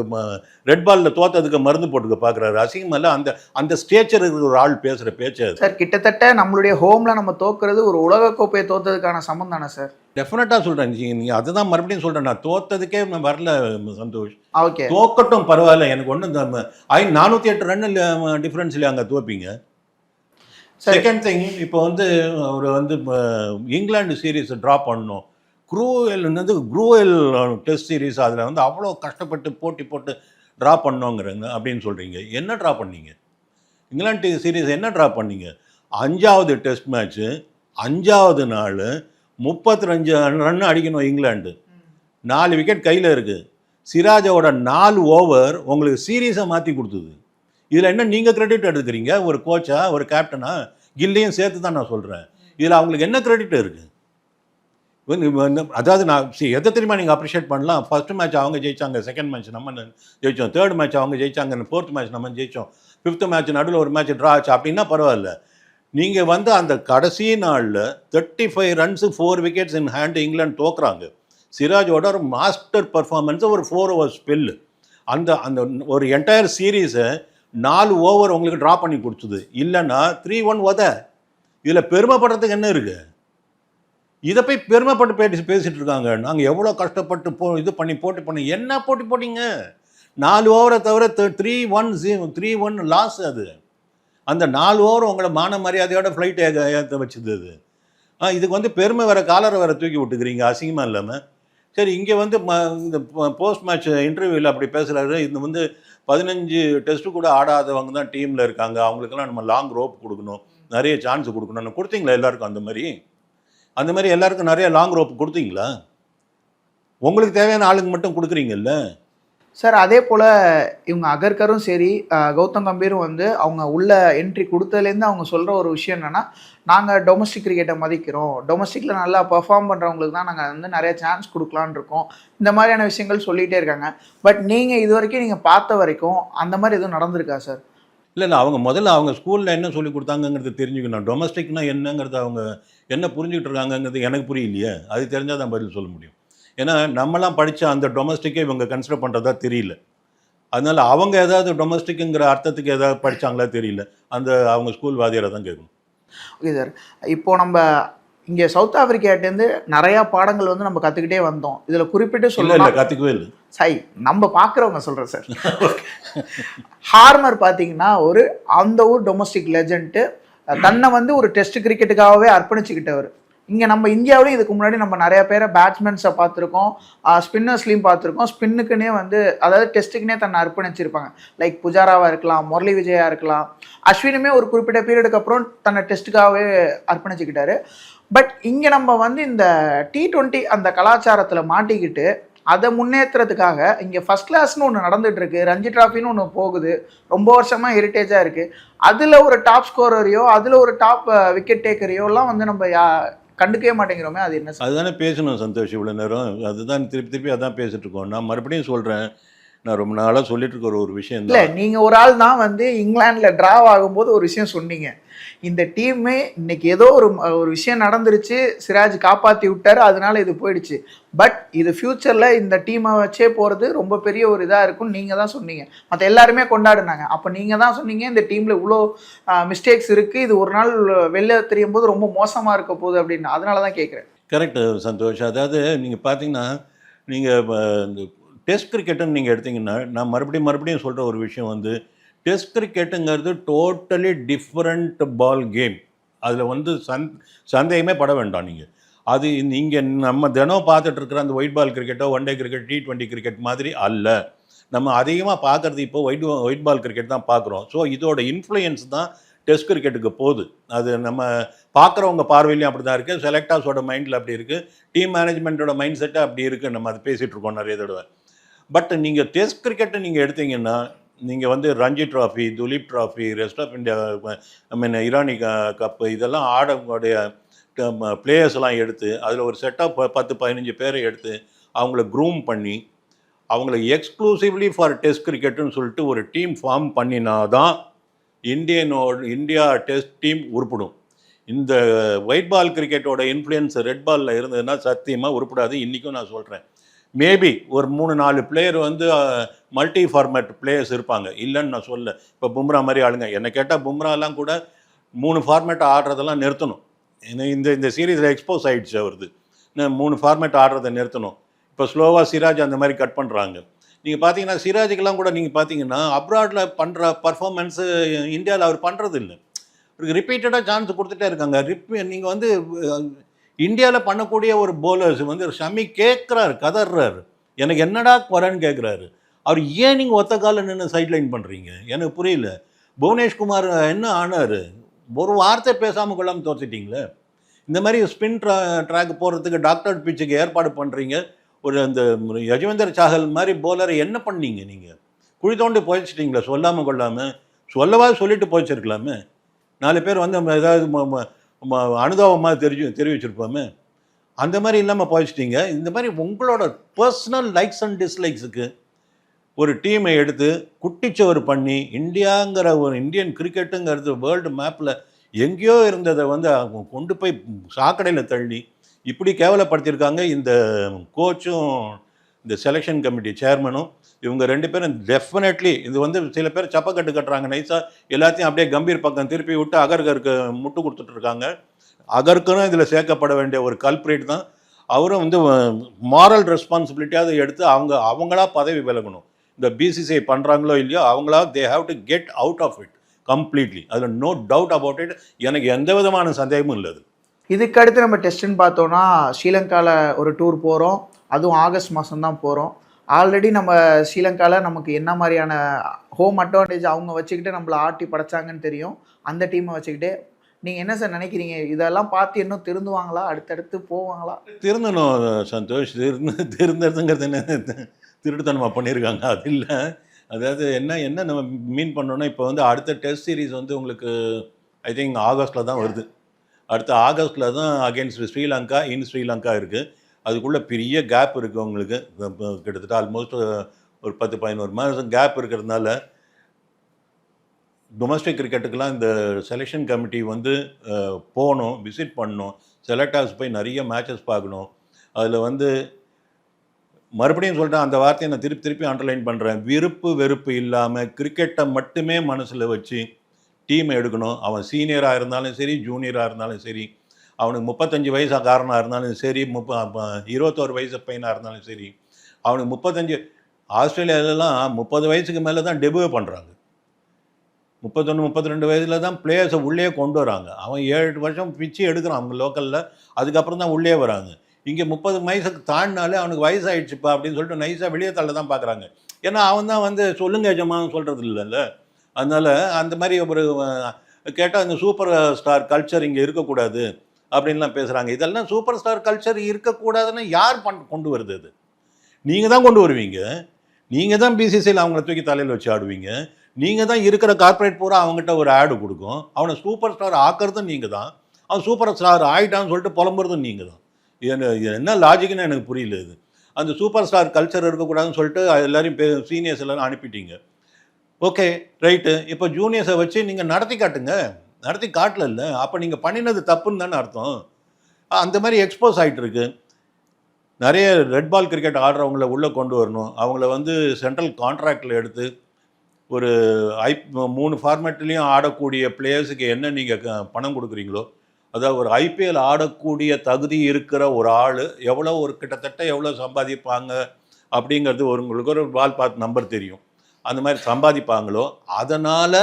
ரெட் பாலில் தோத்ததுக்கு மருந்து போட்டுக்க பார்க்குறாரு அசிங்கமாக இல்லை அந்த அந்த ஸ்டேச்சர் இருக்கிற ஒரு ஆள் பேசுகிற பேச்சு சார் கிட்டத்தட்ட நம்மளுடைய ஹோம்ல நம்ம தோக்குறது ஒரு உலக கோப்பையை தோத்ததுக்கான சமம் தானே சார் டெஃபினட்டாக சொல்கிறேன் நீங்கள் அதுதான் மறுபடியும் சொல்கிறேன் நான் தோத்ததுக்கே வரல சந்தோஷ். ஓகே தோக்கட்டும் பரவாயில்ல. எனக்கு ஒன்றும் இந்த ஐ நானூற்றி எட்டு ரன் டிஃப்ரென்ஸ்ல அங்கே தோப்பீங்க. செகண்ட் திங் இப்போ வந்து அவர் வந்து இங்கிலாந்து சீரீஸ் ட்ராப் பண்ணணும். குரூவல் வந்து குரூவல் டெஸ்ட் சீரீஸ். அதில் வந்து அவ்வளோ கஷ்டப்பட்டு போட்டி போட்டு ட்ரா பண்ணோங்கிறங்க அப்படின்னு சொல்கிறீங்க என்ன ட்ரா பண்ணீங்க? இங்கிலாந்து சீரீஸ் என்ன ட்ரா பண்ணீங்க? அஞ்சாவது டெஸ்ட் மேட்ச்சு அஞ்சாவது நாள் முப்பத்தி ரெஞ்சு ரன் அடிக்கணும் இங்கிலாந்து. நாலு விக்கெட் கையில் இருக்குது சிராஜோட நாலு ஓவர் உங்களுக்கு சீரியஸை மாற்றி கொடுத்தது. இதில் என்ன நீங்கள் கிரெடிட் எடுக்கிறீங்க? ஒரு கோச்சா ஒரு கேப்டனா கில்லையும் சேர்த்து தான் நான் சொல்கிறேன் இதில் அவங்களுக்கு என்ன கிரெடிட் இருக்குது அதாவது நான் எதை தெரியுமா நீங்கள் அப்ரிஷியேட் பண்ணலாம்? ஃபர்ஸ்ட் மேட்ச் அவங்க ஜெயிச்சாங்க செகண்ட் மேட்ச் நம்ம ஜெயிச்சோம். தேர்ட் மேட்ச் அவங்க ஜெயிச்சாங்க ஃபோர்த் மேட்ச் நம்ம ஜெயிச்சோம். ஃபிஃப்த் மேட்ச் நடுவில் ஒரு மேட்ச் ட்ரா ஆச்சு அப்படின்னா பரவாயில்ல. நீங்கள் வந்து அந்த கடைசி நாளில் thirty five runs four wickets in hand England தோக்குறாங்க. சிராஜோட ஒரு மாஸ்டர் பர்ஃபார்மன்ஸ் ஒரு ஃபோர் ஓவர் ஸ்பெல்லு அந்த அந்த ஒரு என்டையர் சீரீஸை நாலு ஓவர் உங்களுக்கு ட்ரா பண்ணி கொடுத்தது. இல்லைன்னா த்ரீ ஒன் ஒத இதில் பெருமைப்படுறதுக்கு என்ன இருக்குது இதை போய் பெருமைப்பட்டு பேசி பேசிகிட்டு இருக்காங்க நாங்கள் எவ்வளோ கஷ்டப்பட்டு போ இது பண்ணி போட்டி பண்ணி என்ன போட்டி போட்டிங்க? நாலு ஓவரை தவிர த்ரீ ஒன் ஜீ த்ரீ ஒன் லாஸ் அது. அந்த நாலு ஓவர் உங்களை மான மரியாதையோட ஃப்ளைட் ஏற்ற வச்சுது அது. ஆ இதுக்கு வந்து பெருமை வர காலரை வர தூக்கி விட்டுக்கிறீங்க அசிங்கமாக இல்லாமல் சரி இங்கே வந்து ம இந்த போஸ்ட் மேட்ச் இன்டர்வியூவில் அப்படி பேசுகிறாரு இது வந்து பதினஞ்சு டெஸ்ட்டு கூட ஆடாதவங்க தான் டீமில் இருக்காங்க. அவங்களுக்கெல்லாம் நம்ம லாங் ரோப் கொடுக்கணும். நிறைய சான்ஸ் கொடுக்கணும்னு கொடுத்தீங்களா எல்லாருக்கும் அந்த மாதிரி? அந்த மாதிரி எல்லாருக்கும் நிறைய லாங் ரோப் கொடுத்தீங்களா? உங்களுக்கு தேவையான ஆளுங்க மட்டும் கொடுக்குறீங்கல்ல? சார் அதே போல் இவங்க அகர்கரும் சரி கௌதம் கம்பீரும் வந்து அவங்க உள்ள என்ட்ரி கொடுத்ததுலேருந்து அவங்க சொல்கிற ஒரு விஷயம் என்னென்னா நாங்கள் டொமஸ்டிக் கிரிக்கெட்டை மதிக்கிறோம். டொமஸ்டிக்கில் நல்லா பெர்ஃபார்ம் பண்ணுறவங்களுக்கு தான் நாங்கள் வந்து நிறைய சான்ஸ் கொடுக்கலான்னு இருக்கோம். இந்த மாதிரியான விஷயங்கள் சொல்லிகிட்டே இருக்காங்க. பட் நீங்கள் இது வரைக்கும் நீங்கள் பார்த்த வரைக்கும் அந்த மாதிரி எதுவும் நடந்திருக்கா சார் இல்லை இல்லை அவங்க முதல்ல அவங்க ஸ்கூலில் என்ன சொல்லி கொடுத்தாங்கங்கிறது தெரிஞ்சுக்கணும். டொமஸ்டிக்னா என்னங்கிறது அவங்க என்ன புரிஞ்சுக்கிட்டு இருக்காங்கங்கிறது எனக்கு புரியலையே. அது தெரிஞ்சால் தான் பதில் சொல்ல முடியும். ஏன்னா நம்மலாம் படித்த அந்த டொமஸ்டிக்கே இவங்க கன்சிடர் பண்ணுறதா தெரியல. அதனால் அவங்க ஏதாவது டொமஸ்டிக்குங்கிற அர்த்தத்துக்கு ஏதாவது படிச்சாங்களா தெரியல. அந்த அவங்க ஸ்கூல் வாதியாரை தான் கேட்கணும். ஓகே சார் இப்போது நம்ம இங்கே சவுத் ஆப்பிரிக்காட்டேருந்து நிறையா பாடங்கள் வந்து நம்ம கற்றுக்கிட்டே வந்தோம். இதில் குறிப்பிட்டு இல்லை கற்றுக்கவே இல்லை. சை நம்ம பார்க்குறவங்க சொல்கிறேன் சார். ஹார்மர் பார்த்தீங்கன்னா ஒரு அந்த ஊர் டொமஸ்டிக் லெஜண்ட்டு தன்னை வந்து ஒரு டெஸ்ட் கிரிக்கெட்டுக்காகவே அர்ப்பணிச்சுக்கிட்டவர். இங்கே நம்ம இந்தியாவிலையும் இதுக்கு முன்னாடி நம்ம நிறைய பேரை பேட்ஸ்மேன்ஸை பார்த்துருக்கோம். ஸ்பின்னர்ஸ்லையும் பார்த்துருக்கோம். ஸ்பின்னுக்குன்னே வந்து அதாவது டெஸ்ட்டுக்குனே தன்னை அர்ப்பணிச்சிருப்பாங்க. லைக் புஜாராவாக இருக்கலாம் முரளி விஜயா இருக்கலாம். அஸ்வினுமே ஒரு குறிப்பிட்ட பீரியடுக்கு அப்புறம் தன்னை டெஸ்ட்டுக்காகவே அர்ப்பணிச்சுக்கிட்டாரு. பட் இங்கே நம்ம வந்து இந்த டி டுவெண்ட்டி அந்த கலாச்சாரத்தில் மாட்டிக்கிட்டு அதை முன்னேற்றுறதுக்காக இங்கே ஃபஸ்ட் கிளாஸ்னு ஒன்று நடந்துட்டு இருக்கு. ரஞ்சி டிராஃபின்னு ஒன்று போகுது. ரொம்ப வருஷமாக ஹெரிட்டேஜாக இருக்குது அதில் ஒரு டாப் ஸ்கோரரையோ அதில் ஒரு டாப் விக்கெட் டேக்கரையோலாம் வந்து நம்ம யா கண்டுக்கவே மாட்டேங்கிறோமே அது என்ன அதுதானே பேசணும் சந்தோஷ் இவ்வளோ நேரம். அதுதான் திருப்பி திருப்பி அதான் பேசிட்டு இருக்கோம். நான் மறுபடியும் சொல்கிறேன் நான் ரொம்ப நாளாக சொல்லிட்டு இருக்கிற ஒரு விஷயம் இல்லை நீங்கள் ஒரு ஆள் தான் வந்து இங்கிலாந்தில் டிரா ஆகும்போது ஒரு விஷயம் சொன்னீங்க. இந்த டீமே இன்னைக்கு ஏதோ ஒரு ஒரு விஷயம் நடந்துருச்சு சிராஜ் காப்பாற்றி விட்டார் அதனால இது போயிடுச்சு. பட் இது ஃப்யூச்சரில் இந்த டீமை வச்சே போகிறது ரொம்ப பெரிய ஒரு இதாக இருக்கும்னு நீங்கள் தான் சொன்னீங்க. மற்ற எல்லாருமே கொண்டாடினாங்க. அப்போ நீங்கள் தான் சொன்னீங்க இந்த டீமில் இவ்வளோ மிஸ்டேக்ஸ் இருக்குது இது ஒரு நாள் வெளில தெரியும் போது ரொம்ப மோசமாக இருக்க போகுது அப்படின்னு. அதனால தான் கேட்குறேன் கரெக்டு சந்தோஷ். அதாவது நீங்கள் பார்த்தீங்கன்னா நீங்கள் இந்த டெஸ்ட் கிரிக்கெட்டுன்னு நீங்கள் எடுத்தீங்கன்னா நான் மறுபடியும் மறுபடியும் சொல்கிற ஒரு விஷயம் வந்து டெஸ்ட் கிரிக்கெட்டுங்கிறது டோட்டலி டிஃப்ரெண்ட் பால் கேம். அதில் வந்து சந் சந்தேகமே பட வேண்டாம் நீங்கள் அது நீங்கள் நம்ம தினம் பார்த்துட்டு இருக்கிற அந்த white ball கிரிக்கெட்டோ one day cricket T twenty cricket மாதிரி அல்ல. நம்ம அதிகமாக பார்க்குறது இப்போ ஒயிட் ஒயிட் பால் கிரிக்கெட் தான் பார்க்குறோம். ஸோ இதோட இன்ஃப்ளூயன்ஸ் தான் டெஸ்ட் கிரிக்கெட்டுக்கு போகுது. அது நம்ம பார்க்குறவங்க பார்வையிலையும் அப்படி தான் இருக்குது செலக்டர்ஸோட மைண்டில் அப்படி இருக்குது டீம் மேனேஜ்மெண்ட்டோட மைண்ட் செட்டை அப்படி இருக்குது நம்ம அது பேசிகிட்டு இருக்கோம் நிறைய தடவை. பட் நீங்கள் டெஸ்ட் கிரிக்கெட்டை நீங்கள் எடுத்தீங்கன்னா நீங்கள் வந்து Ranji trophy Duleep trophy rest of India I mean Irani cup இதெல்லாம் ஆடவங்களுடைய பிளேயர்ஸ்லாம் எடுத்து அதில் ஒரு செட்டாக பத்து பதினஞ்சு பேரை எடுத்து அவங்கள க்ரூம் பண்ணி அவங்கள எக்ஸ்க்ளூசிவ்லி ஃபார் டெஸ்ட் கிரிக்கெட்டுன்னு சொல்லிட்டு ஒரு டீம் ஃபார்ம் பண்ணினா தான் இந்தியனோட இந்தியா டெஸ்ட் டீம் உருப்பிடும். இந்த ஒயிட் பால் கிரிக்கெட்டோட இன்ஃப்ளூயன்ஸ் ரெட் பாலில் இருந்ததுன்னா சத்தியமாக உருப்படாது. இன்றைக்கும் நான் சொல்கிறேன் மேபி ஒரு மூணு நாலு பிளேயர் வந்து மல்டி ஃபார்மேட் பிளேயர்ஸ் இருப்பாங்க. இல்லைன்னு நான் சொல்ல இப்போ பும்ரா மாதிரி ஆளுங்க. என்னை கேட்டால் பும்ராலாம் கூட மூணு ஃபார்மேட் ஆடுறதெல்லாம் நிறுத்தணும். ஏன்னா இந்த இந்த சீரீஸில் எக்ஸ்போஸ் ஆகிடுச்சு அவருது. மூணு ஃபார்மேட் ஆடுறதை நிறுத்தணும். இப்போ ஸ்லோவாக சிராஜ் அந்த மாதிரி கட் பண்ணுறாங்க நீங்கள் பார்த்தீங்கன்னா சிராஜுக்கெல்லாம் கூட நீங்கள் பார்த்தீங்கன்னா அப்ராடில் பண்ணுற பர்ஃபார்மன்ஸு இந்தியாவில் அவர் பண்ணுறது இல்லை அவருக்கு ரிப்பீட்டடாக சான்ஸ் கொடுத்துட்டே இருக்காங்க. ரிப்பீ நீங்கள் வந்து இந்தியாவில் பண்ணக்கூடிய ஒரு போலர்ஸ் வந்து ஷமி கேட்குறாரு கதறாரு எனக்கு என்னடா குறைன்னு கேட்குறாரு அவர் ஏன் நீங்கள் ஒத்த காலில் நின்று சைட்லைன் பண்ணுறீங்க எனக்கு புரியல. புவனேஷ்குமார் என்ன ஆனார்? ஒரு வார்த்தை பேசாமல் கொள்ளாமல் தோற்றுட்டிங்களே இந்த மாதிரி ஸ்பின் ட்ரா ட்ராக் போகிறதுக்கு டாக்டர் பிச்சுக்கு ஏற்பாடு பண்ணுறீங்க ஒரு அந்த யஜவேந்தர் சாகல் மாதிரி போலரை என்ன பண்ணீங்க நீங்கள் குழி தோண்டி போயிச்சிட்டிங்களா சொல்லாமல் கொள்ளாமல் சொல்லவா சொல்லிட்டு போய்ச்சிருக்கலாமே நாலு பேர் வந்து நம்ம ஏதாவது அனுதாபமாக தெரிஞ்சு தெரிவிச்சிருப்போமே. அந்த மாதிரி இல்லாமல் புதைச்சிட்டீங்க இந்த மாதிரி உங்களோட பர்சனல் லைக்ஸ் அண்ட் டிஸ்லைக்ஸுக்கு ஒரு டீமை எடுத்து குட்டிச்சவர் பண்ணி இந்தியாங்கிற ஒரு இந்தியன் கிரிக்கெட்டுங்கிறது வேர்ல்டு மேப்பில் எங்கேயோ இருந்ததை வந்து அவங்க கொண்டு போய் சாக்கடையில் தள்ளி இப்படி கேவலப்படுத்தியிருக்காங்க. இந்த கோச்சும் இந்த செலெக்ஷன் கமிட்டி சேர்மனும் இவங்க ரெண்டு பேரும் டெஃபினெட்லி இது வந்து சில பேர் சப்பக்கட்டு கட்டுறாங்க. நைஸாக எல்லாத்தையும் அப்படியே கம்பீர் பக்கம் திருப்பி விட்டு அகர்கருக்கு முட்டு கொடுத்துட்டு இருக்காங்க. அகர்கரும் இதில் சேர்க்கப்பட வேண்டிய ஒரு கல்பிரேட் தான். அவரும் வந்து மாரல் ரெஸ்பான்சிபிலிட்டியாவது எடுத்து அவங்க அவங்களா பதவி விலகணும். இந்த பிசிசிஐ பண்ணுறாங்களோ இல்லையோ அவங்களா they have to get out of it completely அதில் நோ டவுட் அபவுட் இட் எனக்கு எந்த விதமான சந்தேகமும் இல்லை இதுக்கு அடுத்து நம்ம டெஸ்ட்டுன்னு பார்த்தோன்னா ஸ்ரீலங்காவில் ஒரு டூர் போகிறோம் அதுவும் ஆகஸ்ட் மாதம் தான் போகிறோம் ஆல்ரெடி நம்ம ஸ்ரீலங்காவில் நமக்கு என்ன மாதிரியான ஹோம் அட்வான்டேஜ் அவங்க வச்சுக்கிட்டு நம்மளை ஆட்டி படைச்சாங்கன்னு தெரியும். அந்த டீமை வச்சுக்கிட்டு நீங்கள் என்ன சார் நினைக்கிறீங்க? இதெல்லாம் பார்த்து இன்னும் திருந்துவாங்களா? அடுத்தடுத்து போவாங்களா? திருந்தணும் சந்தோஷ். திருந்து திருந்ததுங்கிறது என்ன? திருட்டுத்தனமாக பண்ணியிருக்காங்க அது இல்லை. அதாவது என்ன என்ன நம்ம மீன் பண்ணோன்னா இப்போ வந்து அடுத்த டெஸ்ட் சீரிஸ் வந்து உங்களுக்கு ஐ திங்க் ஆகஸ்ட்டில் தான் வருது. அடுத்த ஆகஸ்ட்டில் தான் அகேன்ஸ்ட் ஸ்ரீலங்கா இன் ஸ்ரீலங்கா இருக்குது அதுக்குள்ளே பெரிய கேப் இருக்குது உங்களுக்கு கிட்டத்தட்ட ஆல்மோஸ்ட் ஒரு பத்து பதினோரு மாதம் கேப் இருக்கிறதுனால டொமஸ்டிக் கிரிக்கெட்டுக்கெலாம் இந்த செலெக்ஷன் கமிட்டி வந்து போகணும் விசிட் பண்ணணும் செலக்டர்ஸ் போய் நிறைய மேட்சஸ் பார்க்கணும். அதில் வந்து மறுபடியும் சொல்லிட்டேன் அந்த வார்த்தையை நான் திருப்பி திருப்பி அண்டர்லைன் பண்ணுறேன் விருப்பு வெறுப்பு இல்லாமல் கிரிக்கெட்டை மட்டுமே மனசில் வச்சு டீம் எடுக்கணும். அவன் சீனியராக இருந்தாலும் சரி ஜூனியராக இருந்தாலும் சரி அவனுக்கு முப்பத்தஞ்சு வயசு காரனாக இருந்தாலும் சரி முப்ப இருபத்தோரு வயசு பையனாக இருந்தாலும் சரி அவனுக்கு முப்பத்தஞ்சு ஆஸ்திரேலியாவிலலாம் முப்பது வயசுக்கு மேலே தான் டெபியூ பண்ணுறாங்க முப்பத்தொன்று முப்பத்தி ரெண்டு வயதில் தான் பிளேயர்ஸை உள்ளே கொண்டு வராங்க. அவன் ஏழு வருஷம் பிச்சு எடுக்கிறான் அவங்க லோக்கலில் அதுக்கப்புறம் தான் உள்ளே வராங்க. இங்கே முப்பது வயசுக்கு தாண்டினாலே அவனுக்கு வயசாயிடுச்சுப்பா அப்படின்னு சொல்லிட்டு நைஸாக வெளியே தள்ள தான் பார்க்குறாங்க ஏன்னா அவன் தான் வந்து சொல்லுங்க எஜமான்னு சொல்கிறது இல்லைல்ல. அதனால் அந்த மாதிரி ஒரு கேட்டால் அந்த சூப்பர் ஸ்டார் கல்ச்சர் இங்கே இருக்கக்கூடாது. அப்படின்லாம் பேசுகிறாங்க இதெல்லாம் சூப்பர் ஸ்டார் கல்ச்சர் இருக்கக்கூடாதுன்னு யார் பண் கொண்டு வருது அது? நீங்கள் தான் கொண்டு வருவீங்க. நீங்கள் தான் பிசிசியில் அவங்கள தூக்கி தலையில் வச்சு ஆடுவீங்க. நீங்கள் தான் இருக்கிற கார்ப்பரேட் பூரா அவங்ககிட்ட ஒரு ஆடு கொடுக்கும். அவனை சூப்பர் ஸ்டார் ஆக்கிறதும் நீங்கள் தான். அவன் சூப்பர் ஸ்டார் ஆயிட்டான்னு சொல்லிட்டு புலம்புறதும் நீங்கள் தான். என்ன- இது என்ன லாஜிக்னு எனக்கு புரியல இது. அந்த சூப்பர் ஸ்டார் கல்ச்சர் இருக்கக்கூடாதுன்னு சொல்லிட்டு எல்லாரையும் சீனியர்ஸ் எல்லாரும் அனுப்பிட்டீங்க. ஓகே ரைட்டு இப்போ ஜூனியர்ஸை வச்சு நீங்கள் நடத்தி காட்டுங்க. நடத்தி காட்டல இல்லை. அப்போ நீங்கள் பண்ணினது தப்புன்னு தானே அர்த்தம். அந்த மாதிரி எக்ஸ்போஸ் ஆகிட்டுருக்கு நிறைய ரெட் பால் கிரிக்கெட் ஆடுறவங்கள உள்ளே கொண்டு வரணும். அவங்கள வந்து சென்ட்ரல் கான்ட்ராக்டில் எடுத்து ஒரு ஐ மூணு ஃபார்மேட்லேயும் ஆடக்கூடிய பிளேயர்ஸுக்கு என்ன நீங்கள் பணம் கொடுக்குறீங்களோ அதாவது ஒரு ஐபிஎல் ஆடக்கூடிய தகுதி இருக்கிற ஒரு ஆள் எவ்வளோ ஒரு கிட்டத்தட்ட எவ்வளோ சம்பாதிப்பாங்க அப்படிங்கிறது ஒரு உங்களுக்கு ஒரு பால் பார்த்து நம்பர் தெரியும். அந்த மாதிரி சம்பாதிப்பாங்களோ அதனால்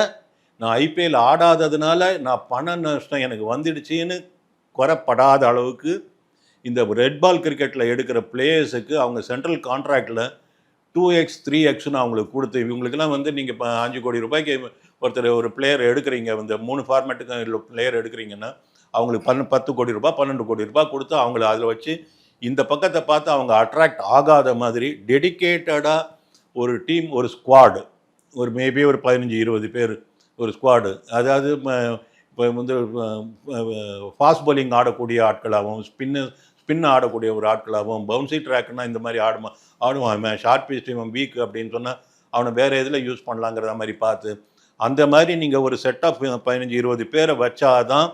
நான் ஐபிஎல் ஆடாததுனால நான் பண நஷ்டம் எனக்கு வந்துடுச்சின்னு குறைப்படாத அளவுக்கு இந்த ரெட் பால் கிரிக்கெட்டில் எடுக்கிற பிளேயர்ஸுக்கு அவங்க சென்ட்ரல் கான்ட்ராக்டில் டூ எக்ஸ் த்ரீ எக்ஸ்னு அவங்களுக்கு கொடுத்து இவங்களுக்கெல்லாம் வந்து நீங்கள் இப்போ அஞ்சு கோடி ரூபாய்க்கு ஒருத்தர் ஒரு பிளேயர் எடுக்கிறீங்க இந்த மூணு ஃபார்மேட்டுக்கு பிளேயர் எடுக்கிறீங்கன்னா அவங்களுக்கு பன் பத்து கோடி ரூபாய் பன்னெண்டு கோடி ரூபாய் கொடுத்து அவங்கள அதில் வச்சு இந்த பக்கத்தை பார்த்து அவங்க அட்ராக்ட் ஆகாத மாதிரி டெடிகேட்டடாக ஒரு டீம் ஒரு ஸ்குவாடு ஒரு மேபி ஒரு பதினஞ்சு இருபது பேர் ஒரு ஸ்குவாடு அதாவது இப்போ வந்து ஃபாஸ்ட் பவுலிங் ஆடக்கூடிய ஆட்களாகவும் ஸ்பின்னு ஸ்பின் ஆடக்கூடிய ஒரு ஆட்களாகவும் பவுன்சி ட்ராக்னா இந்த மாதிரி ஆடுமா ஆடுவான் அவன் ஷார்ட் பீஸ் டீம் வீக் அப்படின்னு சொன்னால் அவனை வேறு எதில் யூஸ் பண்ணலாங்கிறத மாதிரி பார்த்து அந்த மாதிரி நீங்கள் ஒரு செட் ஆஃப் பதினஞ்சு இருபது பேரை வச்சாதான்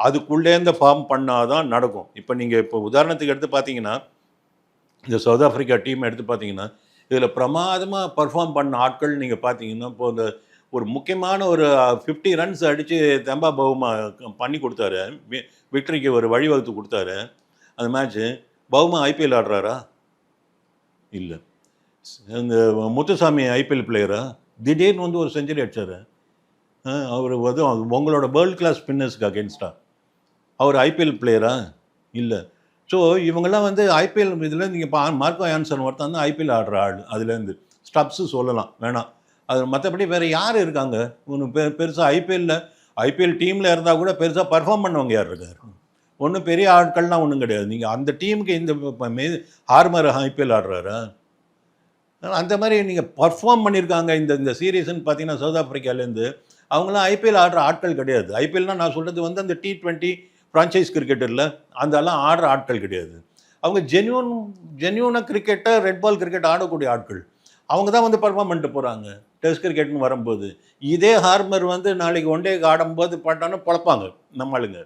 அதுக்குள்ளேருந்து ஃபார்ம் பண்ணாதான் நடக்கும். இப்போ நீங்கள் இப்போ உதாரணத்துக்கு எடுத்து பார்த்தீங்கன்னா இந்த சவுத் ஆஃப்ரிக்கா டீம் எடுத்து பார்த்தீங்கன்னா இதில் பிரமாதமாக பர்ஃபார்ம் பண்ண ஆட்கள் நீங்கள் பார்த்தீங்கன்னா இப்போ இந்த ஒரு முக்கியமான ஒரு ஃபிஃப்டி ரன்ஸ் அடித்து தெம்பா பவுமா பண்ணி கொடுத்தாரு. வி- விக்டரிக்கு ஒரு வழிவகுத்து கொடுத்தாரு. அந்த மேட்ச்சு பவுமா ஐபிஎல் ஆடுறாரா? இல்லை. இந்த முத்துசாமி ஐபிஎல் பிளேயரா திடீர்னு வந்து ஒரு செஞ்சுரி அடித்தார் அவர் வந்து உங்களோட வேர்ல்ட் கிளாஸ் ஸ்பின்னர்ஸ்க்கு அகேன்ஸ்டா அவர் ஐபிஎல் பிளேயரா இல்லை. ஸோ இவங்கெல்லாம் வந்து ஐபிஎல் இதில் நீங்கள் பா மார்க்கோ ஆன்சர் ஒருத்தன் வந்து ஐபிஎல் ஆடுற ஆள். அதுலேருந்து ஸ்டப்ஸு சொல்லலாம். வேணாம். அது மற்றபடி வேறு யார் இருக்காங்க? ஒன்று பெ பெருசாக ஐபிஎல்லில் ஐபிஎல் டீமில் இருந்தால் கூட பெருசாக பர்ஃபார்ம் பண்ணவங்க யார் இருக்கார்? ஒன்றும் பெரிய ஆட்கள்லாம் ஒன்றும் கிடையாது. நீங்கள் அந்த டீமுக்கு இந்த மே ஹார்மர் ஐபிஎல் ஆடுறாரா? அந்த மாதிரி நீங்கள் பர்ஃபார்ம் பண்ணியிருக்காங்க இந்த இந்த சீரீஸ்ன்னு பார்த்தீங்கன்னா சவுத் ஆஃப்ரிக்காலேருந்து அவங்களாம் ஐபிஎல் ஆடுற ஆட்கள் கிடையாது. ஐபிஎல்னால் நான் சொல்கிறது வந்து அந்த டி ட்வெண்ட்டி ஃப்ரான்ச்சைஸ் கிரிக்கெட்டில் அதெல்லாம் ஆடுற ஆட்கள் கிடையாது. அவங்க ஜென்யூன் ஜென்யூனாக கிரிக்கெட்டை ரெட் பால் கிரிக்கெட் ஆடக்கூடிய ஆட்கள். அவங்க தான் வந்து பர்ஃபார்ம் பண்ணிட்டு போகிறாங்க டெஸ்ட் கிரிக்கெட்னு வரும்போது இதே ஹார்மர் வந்து நாளைக்கு ஒன் டேக்கு ஆடும்போது பாட்டானு பொழப்பாங்க நம்ம ஆளுங்க.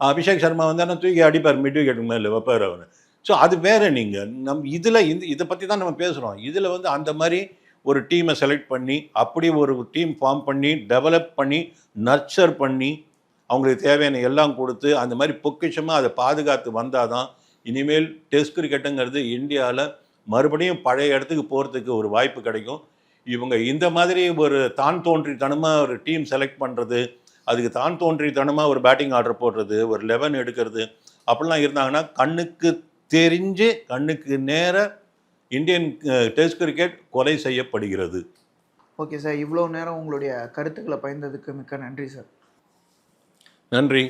அபிஷேக் சர்மா வந்தாலும் தூக்கி அடிப்பார் மிட் விக்கெட் மேலே வைப்பார் அவர். ஸோ அது வேறு நீங்கள் நம் இதில் இந்த இதை பற்றி தான் நம்ம பேசுகிறோம் இதில் வந்து அந்த மாதிரி ஒரு டீமை செலக்ட் பண்ணி அப்படி ஒரு டீம் ஃபார்ம் பண்ணி டெவலப் பண்ணி நர்ச்சர் பண்ணி அவங்களுக்கு தேவையான எல்லாம் கொடுத்து அந்த மாதிரி பொக்கிஷமாக அதை பாதுகாத்து வந்தால் தான் இனிமேல் டெஸ்ட் கிரிக்கெட்டுங்கிறது இந்தியாவில் மறுபடியும் பழைய இடத்துக்கு போகிறதுக்கு ஒரு வாய்ப்பு கிடைக்கும். இவங்க இந்த மாதிரி ஒரு தான் தோன்றித்தனமாக ஒரு டீம் செலக்ட் பண்ணுறது அதுக்கு தான் தோன்றித்தனமாக ஒரு பேட்டிங் ஆர்டர் போடுறது ஒரு லெவன் எடுக்கிறது அப்படிலாம் இருந்தாங்கன்னா கண்ணுக்கு தெரிஞ்சு கண்ணுக்கு நேர இந்தியன் டெஸ்ட் கிரிக்கெட் கொலை செய்யப்படுகிறது. ஓகே சார் இவ்வளோ நேரம் உங்களுடைய கருத்துக்களை பயந்ததுக்கு மிக்க நன்றி சார் நன்றி.